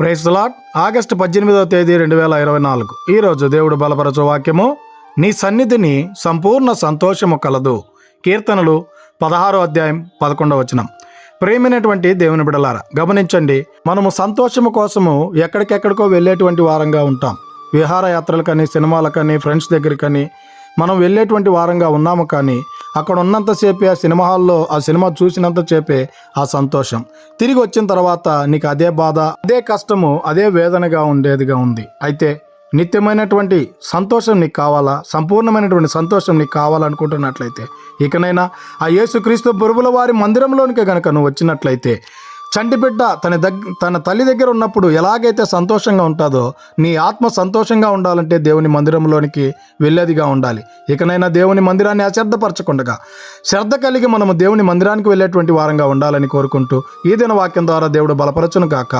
Price lot August పద్దెనిమిదవ తేదీ రెండు వేల ఇరవై నాలుగు. ఈరోజు దేవుడు బలపరచు వాక్యము నీ సన్నిధిని సంపూర్ణ సంతోషము కలదు. కీర్తనలు పదహారో అధ్యాయం పదకొండవ వచనం. ప్రేమైనటువంటి దేవుని బిడలారా గమనించండి మనము సంతోషము కోసము ఎక్కడికెక్కడికో వెళ్ళేటువంటి వారంగా ఉంటాం. విహారయాత్రలు కానీ సినిమాలకని ఫ్రెండ్స్ దగ్గర కానీ మనం వెళ్ళేటువంటి వారంగా ఉన్నాము కానీ అక్కడ ఉన్నంతసేపే ఆ సినిమా హాల్లో ఆ సినిమా చూసినంతసేపే ఆ సంతోషం. తిరిగి వచ్చిన తర్వాత నీకు అదే బాధ అదే కష్టము అదే వేదనగా ఉండేదిగా ఉంది. అయితే నిత్యమైనటువంటి సంతోషం నీకు కావాలా? సంపూర్ణమైనటువంటి సంతోషం నీకు కావాలనుకుంటున్నట్లయితే ఇకనైనా ఆ యేసుక్రీస్తు బురువుల వారి మందిరంలోనికి కనుక నువ్వు వచ్చినట్లయితే చంటిబిడ్డ తన దగ్గ తన తల్లి దగ్గర ఉన్నప్పుడు ఎలాగైతే సంతోషంగా ఉంటుందో నీ ఆత్మ సంతోషంగా ఉండాలంటే దేవుని మందిరంలోనికి వెళ్ళేదిగా ఉండాలి. ఇకనైనా దేవుని మందిరాన్ని అశ్రద్ధపరచకుండగా శ్రద్ధ కలిగి మనము దేవుని మందిరానికి వెళ్ళేటువంటి వారంగా ఉండాలని కోరుకుంటూ ఈ దిన వాక్యం ద్వారా దేవుడు బలపరచును కాక